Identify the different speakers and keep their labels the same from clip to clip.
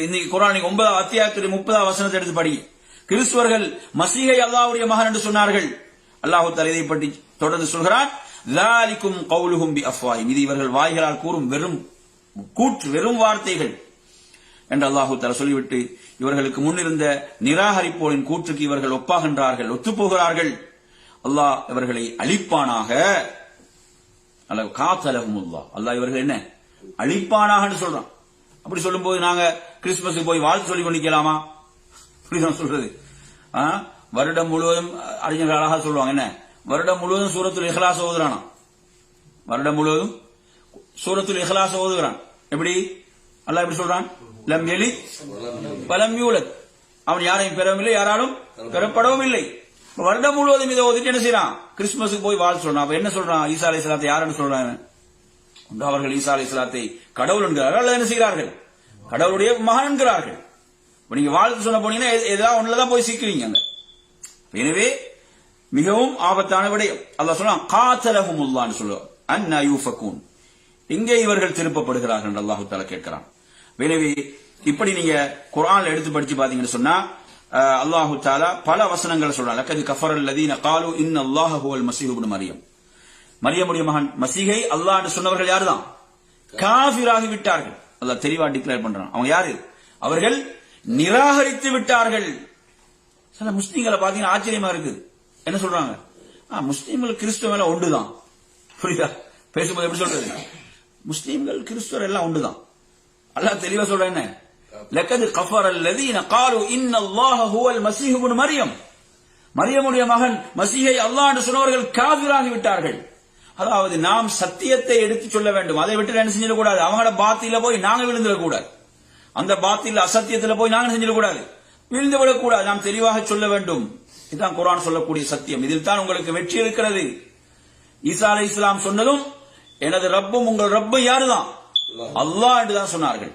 Speaker 1: இன்னைக்கு குரான் ஒன்பதாம் அத்தியாயத்துடைய முப்பதாம் வசனத்தை எடுத்து படி கிறிஸ்துவர்கள் மசீகை அல்லாவுடைய மகன் என்று சொன்னார்கள். அல்லாஹு தலைதை பற்றி தொடர்ந்து சொல்கிறான். லாலிக்கும் கவுலுகும் பி அஃப்வாயும் இது இவர்கள் வாய்களால் கூறும் வெறும் கூற்று வெறும் வார்த்தைகள் என்று அல்லாஹு தஆலா சொல்லிவிட்டு இவர்களுக்கு முன்னிருந்த நிராகரிப்போரின் கூற்றுக்கு இவர்கள் ஒப்பாகின்றார்கள் ஒத்துப்போகிறார்கள். அல்லாஹ் இவர்களை அழிப்பானாக. அல்ல காத்தலகுமுல்லா அல்லாஹ் இவர்கள் என்ன? அழிப்பானாக சொல்றான். அப்படி சொல்லும்போது நாங்க கிறிஸ்துமஸுக்கு போய் வாழ்த்து சொல்லி கொண்டிருக்கலாமா? அப்படிதான் சொல்றது. ஆ? வருடம் முழுவதும் அறிஞர்கள் அழகா சொல்லுவாங்க. என்ன? வருடம் முழுவதும் சூரத்தில் இஹ்லாஸ் ஓதுறானா? வருடம் முழுவதும் சூரத்துல இஹ்லாஸ் ஓதுகிறான். எப்படி? அல்ல எப்படி சொல்றான்? லம் எலி பலம் யூலத். அவன் யாரையும் பெறவில்லை யாராலும் பெறப்படவும் இல்லை. வருடம் முழுவதும் இதை ஓதிட்டு என்ன செய்யறான் கிறிஸ்துமஸுக்கு போய் வாழ்த்து சொல்றான். அப்ப என்ன சொல்றான்? ஈசா அலை யாருன்னு சொல்றான் ஒன்று அவர்கள் ஈசா அலி இஸ்லாத்தை கடவுள் என்கிறார்கள். அல்லது என்ன செய்கிறார்கள்? கடவுளுடைய மகன் என்கிறார்கள். இப்ப நீங்க வாழ்த்து சொல்ல போனீங்கன்னா எ- ஏதாவது ஒண்ணுலதான் போய் சிக்கிறீங்க அங்க. எனவே மிகவும் ஆபத்தான விடயம். அல்லாஹ் சொல்றான் காத்தலஹுமுல்லான்னு சொல்லுவார். அன்னா யூஃபக்கூன் எங்கே இவர்கள் திருப்பப்படுகிறார்கள் என்று அல்லாஹு தாலா கேட்கிறான். எனவே இப்படி நீங்க குரான்ல எடுத்து படிச்சு பாத்தீங்கன்னு சொன்னா அஹ், அல்லாஹு தாலா பல வசனங்களை சொல்றான். லக்கது கஃபர் அல்லதீன காலு இன் அல்லாஹ் ஹுவல் மசீஹ் மரியம். மரியமுடைய மகன் மசீகை அல்லா என்று சொன்னவர்கள் யாருதான்? காஃபிராகி விட்டார்கள். அல்லா தெளிவா டிக்ளேர் பண்றான். அவங்க யாரு? அவர்கள் நிராகரித்து விட்டார்கள். சில முஸ்லீம்களை பாத்தீங்கன்னா ஆச்சரியமா இருக்குது. என்ன சொல்றாங்க? ஆ, முஸ்லீம்கள் கிறிஸ்துவ எல்லாம் ஒன்றுதான். புரியுதா? பேசும்போது எப்படி சொல்றது? முஸ்லீம்கள் கிறிஸ்துவர் எல்லாம் ஒன்றுதான். அல்லா தெளிவா சொல்ற என்ன? லக்கது கஃபர் அல்லதீன காலு இன் அல்லாஹ் ஹுவல் மசீஹ் மரியம். மரியமுடைய மகன் மசீஹை அல்லாஹ் என்று சொன்னவர்கள் காவிராகி விட்டார்கள். அதாவது நாம் சத்தியத்தை எடுத்துச் சொல்ல வேண்டும். அதை விட்டு என்ன செஞ்சிடக்கூடாது? அவங்களோட பாத்தியில போய் நாங்க விழுந்துடக்கூடாது. அந்த பாத்தில் அசத்தியத்தில் போய் நாங்க செஞ்சிடக்கூடாது? விழுந்து விடக்கூடாது நாம் தெளிவாக சொல்ல வேண்டும். இதுதான் குரான் சொல்லக்கூடிய சத்தியம். இதில் தான் உங்களுக்கு வெற்றி இருக்கிறது. ஈசா அலை இஸ்லாம் சொன்னதும் எனது ரப்பும் உங்கள் ரப்பும் யாருதான்? அல்லாஹ் என்று தான் சொன்னார்கள்.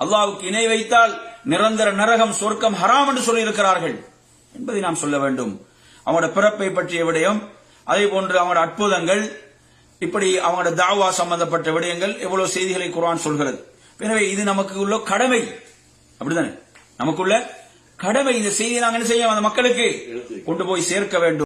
Speaker 1: அல்லாவுக்கு இணை வைத்தால் நிரந்தர நரகம் சொர்க்கம் ஹராம் என்று சொல்லியிருக்கிறார்கள் என்பதை நாம் சொல்ல வேண்டும். அவனோட பிறப்பை பற்றிய விடயம் அதே போன்று அவனோட அற்புதங்கள் இப்படி அவங்களோட தாவா சம்பந்தப்பட்ட விடயங்கள் எவ்வளவு செய்திகளை குர்ஆன் சொல்கிறது. எனவே இது நமக்கு உள்ள கடமை. அப்படிதானே? நமக்குள்ள கடமை. இந்த செய்தியை நாங்கள் என்ன செய்ய அந்த மக்களுக்கு கொண்டு போய் சேர்க்க வேண்டும்.